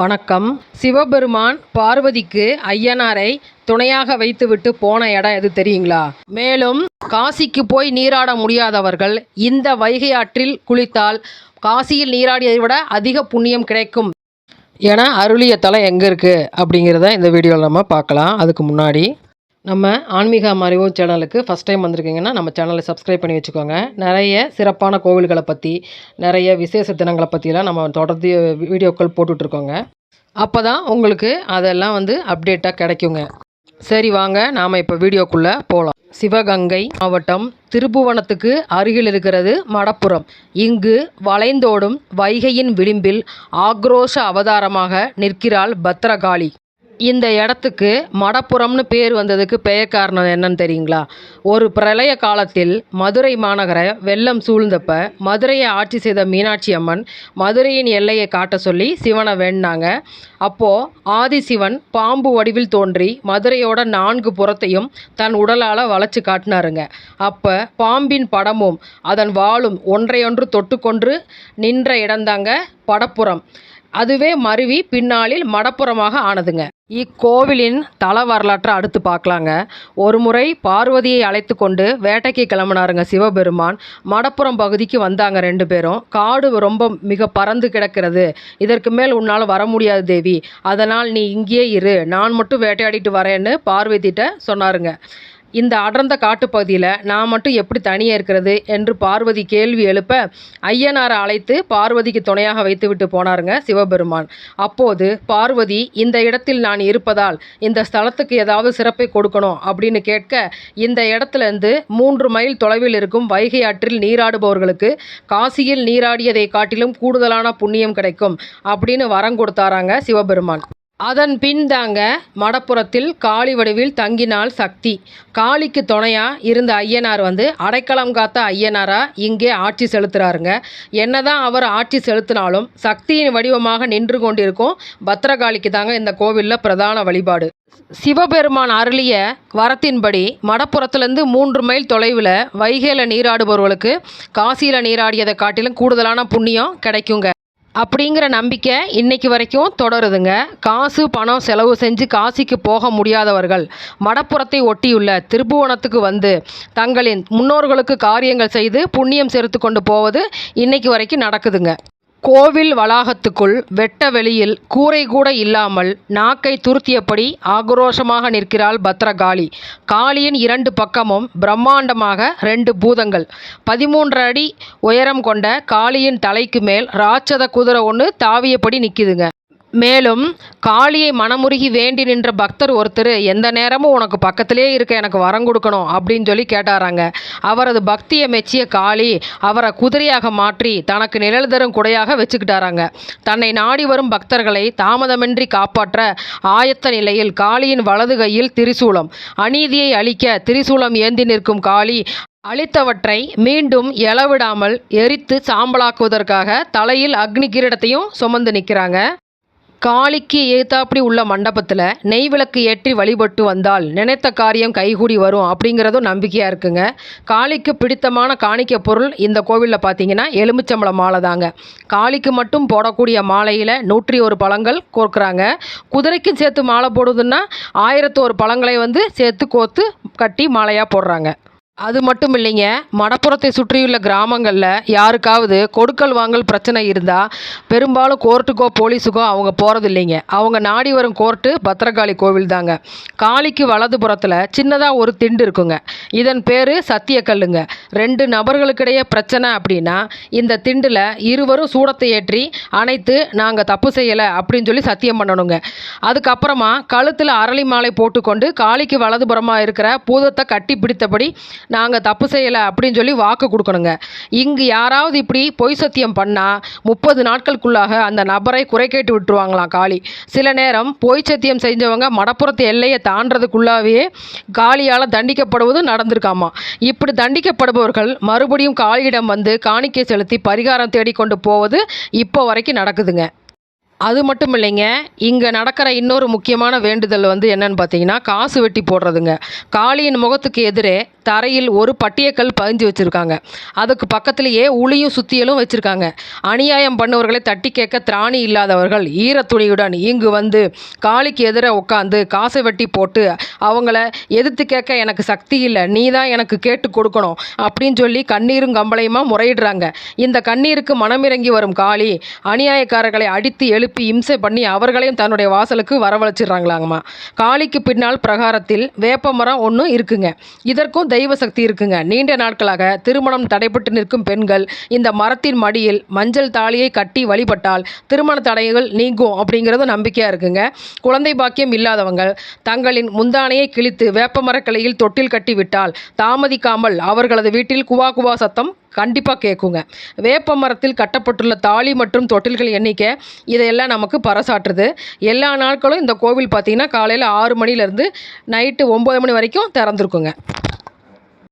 வணக்கம். சிவபெருமான் பார்வதிக்கு ஐயனாரை துணையாக வைத்துவிட்டு போன இடம் எது தெரியுங்களா? மேலும் காசிக்கு போய் நீராட முடியாதவர்கள் இந்த வைகை ஆற்றில் குளித்தால் காசியில் நீராடியதை விட அதிக புண்ணியம் கிடைக்கும் என அருளிய தலம் எங்கே இருக்குது அப்படிங்கிறத இந்த வீடியோவில் நம்ம பார்க்கலாம். அதுக்கு முன்னாடி நம்ம ஆன்மீக மறைவோ சேனலுக்கு ஃபஸ்ட் டைம் வந்திருக்கீங்கன்னா நம்ம சேனலை சப்ஸ்கிரைப் பண்ணி வச்சுக்கோங்க. நிறைய சிறப்பான கோவில்களை பற்றி நிறைய விசேஷ தினங்களை பற்றிலாம் நம்ம தொடர்ந்து வீடியோக்கள் போட்டுட்ருக்கோங்க அப்போ தான் உங்களுக்கு அதெல்லாம் வந்து அப்டேட்டாக கிடைக்குங்க. சரி வாங்க. நாம் இப்போ வீடியோக்குள்ளே போகலாம் சிவகங்கை மாவட்டம் திருப்புவனத்துக்கு அருகில் இருக்கிறது மடப்புறம். இங்கு வளைந்தோடும் வைகையின் விளிம்பில் ஆக்ரோஷ அவதாரமாக நிற்கிறாள் பத்ரகாளி. இந்த இடத்துக்கு மடப்புறம்னு பேர் வந்ததுக்கு பெயர் காரணம் என்னன்னு தெரியுங்களா? ஒரு பிரளய காலத்தில் மதுரை மாநகரை வெள்ளம் சூழ்ந்தப்ப மதுரையை ஆட்சி செய்த மீனாட்சி அம்மன் மதுரையின் எல்லையை காட்ட சொல்லி சிவனை வேண்டினாங்க. அப்போது ஆதிசிவன் பாம்பு வடிவில் தோன்றி மதுரையோட நான்கு புறத்தையும் தன் உடலால் வளைச்சு காட்டினாருங்க. அப்போ பாம்பின் படமும் அதன் வாளும் ஒன்றையொன்று தொட்டுக்கொன்று நின்ற இடம்தாங்க படப்புறம். அதுவே மருவி பின்னாளில் மடப்புறமாக ஆனதுங்க. இக்கோவிலின் தல வரலாற்றை அடுத்து பார்க்கலாங்க. ஒரு முறை பார்வதியை அழைத்து கொண்டு வேட்டைக்கு கிளம்பினாருங்க சிவபெருமான். மடப்புறம் பகுதிக்கு வந்தாங்க ரெண்டு பேரும். காடு ரொம்ப மிக பறந்து கிடக்கிறது. இதற்கு மேல் உன்னால் வர முடியாது தேவி. அதனால் நீ இங்கேயே இரு. நான் மட்டும் வேட்டையாடிட்டு வரேன்னு பார்வதிட்ட சொன்னாருங்க. இந்த அடர்ந்த காட்டுப்பகுதியில் நான் மட்டும் எப்படி தனியாக இருக்கிறது என்று பார்வதி கேள்வி எழுப்ப ஐயனாரை அழைத்து பார்வதிக்கு துணையாக வைத்துவிட்டு போனாருங்க சிவபெருமான். அப்போது பார்வதி இந்த இடத்தில் நான் இருப்பதால் இந்த ஸ்தலத்துக்கு ஏதாவது சிறப்பை கொடுக்கணும் அப்படின்னு கேட்க இந்த இடத்துலேருந்து மூன்று மைல் தொலைவில் இருக்கும் வைகை ஆற்றில் நீராடுபவர்களுக்கு காசியில் நீராடியதை காட்டிலும் கூடுதலான புண்ணியம் கிடைக்கும் அப்படின்னு வரம் கொடுத்தாராங்க சிவபெருமான். அதன் பின் தாங்க மடப்புறத்தில் காளி வடிவில் தங்கினாள் சக்தி. காளிக்கு துணையா இருந்த ஐயனார் வந்து அடைக்கலம் காத்த ஐயனாரா இங்கே ஆட்சி செலுத்துறாருங்க. என்னதான் அவர் ஆட்சி செலுத்தினாலும் சக்தியின் வடிவமாக நின்று கொண்டிருக்கும் பத்ரகாளிக்கு தாங்க இந்த கோவிலில் பிரதான வழிபாடு. சிவபெருமான் அருளிய வரத்தின்படி மடப்புறத்திலிருந்து மூன்று மைல் தொலைவில் வைகையில் நீராடுபவர்களுக்கு காசியில் நீராடியதை காட்டிலும் கூடுதலான புண்ணியம் கிடைக்குங்க. அப்படிங்கிற நம்பிக்கை இன்னைக்கு வரைக்கும் தொடருதுங்க. காசு பணம் செலவு செஞ்சு காசிக்கு போக முடியாதவர்கள் மடப்புறத்தை ஒட்டியுள்ள திருப்புவனத்துக்கு வந்து தங்களின் முன்னோர்களுக்கு காரியங்கள் செய்து புண்ணியம் சேர்த்து கொண்டு போவது இன்னைக்கு வரைக்கும் நடக்குதுங்க. கோவில் வளாகத்துக்குள் வெட்ட வெளியில் கூரை கூட இல்லாமல் நாக்கை துருத்தியபடி ஆக்ரோஷமாக நிற்கிறாள் பத்ரகாளி. காளியின் இரண்டு பக்கமும் பிரம்மாண்டமாக ரெண்டு பூதங்கள். பதிமூன்று அடி உயரம் கொண்ட காளியின் தலைக்கு மேல் ராட்சத குதிரை ஒன்று தாவியபடி நிற்கிதுங்க மேலும் காளியை மனமுருகி வேண்டி நின்ற பக்தர் ஒருத்தர் எந்த நேரமும் உனக்கு பக்கத்திலே இருக்க எனக்கு வரம் கொடுக்கணும் அப்படின்னு சொல்லி கேட்டாராங்க. அவரது பக்தியை மெச்சிய காளி அவரை குதிரையாக மாற்றி தனக்கு நிழல் தரும் குடையாக வச்சுக்கிட்டாராங்க. தன்னை நாடி வரும் பக்தர்களை தாமதமின்றி காப்பாற்ற ஆயத்த நிலையில் காளியின் வலது கையில் திரிசூலம் அநீதியை அழிக்க திரிசூலம் ஏந்தி நிற்கும் காளி அழித்தவற்றை மீண்டும் எழவிடாமல் எரித்து சாம்பலாக்குவதற்காக தலையில் அக்னி கிரீடத்தையும் சுமந்து நிற்கிறாங்க. காளிக்கு ஏத்தாப்படி உள்ள மண்டபத்தில் நெய் விளக்கு ஏற்றி வழிபட்டு வந்தால் நினைத்த காரியம் கைகூடி வரும் அப்படிங்கிறதும் நம்பிக்கையாக இருக்குங்க. காளிக்கு பிடித்தமான காணிக்க பொருள் இந்த கோவிலில் பார்த்தீங்கன்னா எலுமிச்சம்பழம் மாலை தாங்க. காளிக்கு மட்டும் போடக்கூடிய மாலையில் நூற்றி ஒரு பழங்கள் கோர்க்குறாங்க. குதிரைக்கும் சேர்த்து மாலை போடுதுன்னா ஆயிரத்து ஒரு பழங்களை வந்து சேர்த்து கோத்து கட்டி மாலையாக போடுறாங்க. அது மட்டும் இல்லைங்க. மடப்புறத்தை சுற்றியுள்ள கிராமங்களில் யாருக்காவது கொடுக்கல் வாங்கல் பிரச்சனை இருந்தால் பெரும்பாலும் கோர்ட்டுக்கோ போலீஸுக்கோ அவங்க போகிறது இல்லைங்க அவங்க நாடி வரும் கோர்ட்டு பத்திரகாளி கோவில் தாங்க. காளிக்கு வலது புறத்தில் சின்னதாக ஒரு திண்டு இருக்குங்க. இதன் பேர் சத்தியக்கல்லுங்க. ரெண்டு நபர்களுக்கிடையே பிரச்சனை அப்படின்னா இந்த திண்டில் இருவரும் சூடத்தை ஏற்றி அணைத்து நாங்கள் தப்பு செய்யலை அப்படின்னு சொல்லி சத்தியம் பண்ணணுங்க. அதுக்கப்புறமா கழுத்தில் அரளி மாலை போட்டுக்கொண்டு காளிக்கு வலதுபுறமாக இருக்கிற பூதத்தை கட்டி பிடித்தபடி நாங்கள் தப்பு செய்யலை அப்படின்னு சொல்லி வாக்கு கொடுக்கணுங்க. இங்கு யாராவது இப்படி பொய் சத்தியம் பண்ணால் முப்பது நாட்களுக்குள்ளாக அந்த நபரை குறை கேட்டு விட்டுருவாங்களாம் காளி. சில நேரம் பொய் சத்தியம் செஞ்சவங்க மடப்புறத்து எல்லையை தாண்டறதுக்குள்ளாவே காளியால் தண்டிக்கப்படுவது நடந்திருக்காமா. இப்படி தண்டிக்கப்படுபவர்கள் மறுபடியும் காளியிடம் வந்து காணிக்கை செலுத்தி பரிகாரம் தேடிக்கொண்டு போவது இப்போ வரைக்கும் நடக்குதுங்க. அது மட்டும் இல்லைங்க இங்கே நடக்கிற இன்னொரு முக்கியமான வேண்டுதல் வந்து என்னன்னு பார்த்தீங்கன்னா காசு வெட்டி போடுறதுங்க. காளியின் முகத்துக்கு எதிரே தரையில் ஒரு பட்டியக்கல் பதிஞ்சு வச்சுருக்காங்க. அதுக்கு பக்கத்துலேயே உளியும் சுத்தியலும் வச்சுருக்காங்க. அநியாயம் பண்ணவர்களை தட்டி கேட்க திராணி இல்லாதவர்கள் ஈரத்துணியுடன் இங்கு வந்து காளிக்கு எதிரே உட்காந்து காசை வெட்டி போட்டு அவங்கள எதிர்த்து கேட்க எனக்கு சக்தி இல்லை நீ தான் எனக்கு கேட்டு கொடுக்கணும் அப்படின்னு சொல்லி கண்ணீரும் கம்பளையுமா முறையிடுறாங்க. இந்த கண்ணீருக்கு மனமிறங்கி வரும் காளி அநியாயக்காரர்களை அடித்து எழுப்பி இம்சை பண்ணி அவர்களையும் தன்னுடைய வாசலுக்கு வரவழைச்சிடுறாங்களாங்கம்மா. காளிக்கு பின்னால் பிரகாரத்தில் வேப்ப மரம் ஒன்று இருக்குங்க. இதற்கும் தெய்வ சக்தி இருக்குங்க. நீண்ட நாட்களாக திருமணம் தடைப்பட்டு நிற்கும் பெண்கள் இந்த மரத்தின் மடியில் மஞ்சள் தாலியை கட்டி வழிபட்டால் திருமண தடைகள் நீங்கும் அப்படிங்கிறது நம்பிக்கையாக இருக்குங்க. குழந்தை பாக்கியம் இல்லாதவங்க தங்களின் முந்தானையை கிழித்து வேப்பமரக்கிளையில் தொட்டில் கட்டி விட்டால் தாமதிக்காமல் அவர்களது வீட்டில் குவா குவா சத்தம் கண்டிப்பாக கேட்குங்க வேப்ப மரத்தில் கட்டப்பட்டுள்ள தாலி மற்றும் தொட்டில்கள் எண்ணிக்கை இதையெல்லாம் நமக்கு பறைசாற்றுது எல்லா நாட்களும் இந்த கோவில் பார்த்திங்கன்னா காலையில் ஆறு மணிலேருந்து நைட்டு ஒம்பது மணி வரைக்கும் திறந்துருக்குங்க.